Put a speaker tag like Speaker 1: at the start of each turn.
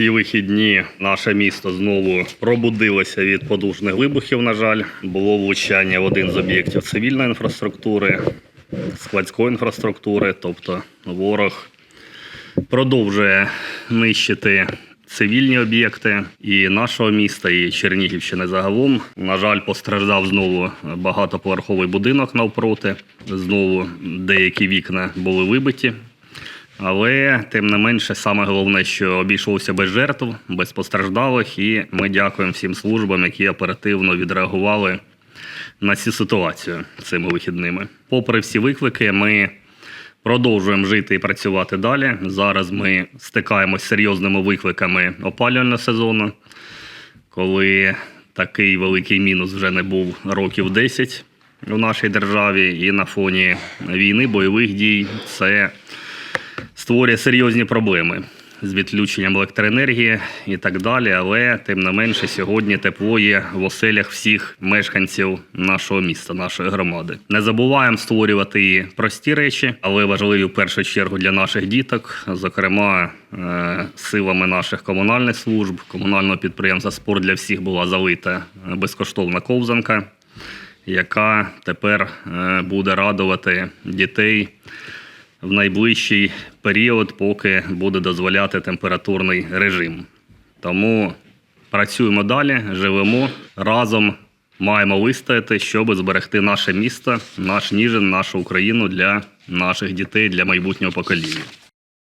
Speaker 1: ці вихідні наше місто знову пробудилося від подушних вибухів. На жаль, було влучання в один з об'єктів цивільної інфраструктури, складської інфраструктури. Тобто ворог продовжує нищити цивільні об'єкти і нашого міста, і Чернігівщини загалом. На жаль, постраждав знову багатоповерховий будинок навпроти. Знову деякі вікна були вибиті. Але тим не менше, саме головне, що обійшлося без жертв, без постраждалих, і ми дякуємо всім службам, які оперативно відреагували на цю ситуацію цими вихідними. Попри всі виклики, ми продовжуємо жити і працювати далі. Зараз ми стикаємося з серйозними викликами опалювального сезону, коли такий великий мінус вже не був років 10 у нашій державі, і на фоні війни, бойових дій це створює серйозні проблеми з відключенням електроенергії і так далі. Але тим не менше, сьогодні тепло є в оселях всіх мешканців нашого міста, нашої громади. Не забуваємо створювати і прості речі, але важливі в першу чергу для наших діток, зокрема. е, Силами наших комунальних служб, комунального підприємства Спорт для всіх була залита безкоштовна ковзанка, яка тепер е, буде радувати дітей в найближчий період, поки буде дозволяти температурний режим. Тому працюємо далі, живемо разом. Маємо вистояти, щоб зберегти наше місто, наш Ніжин, нашу Україну для наших дітей, для майбутнього покоління.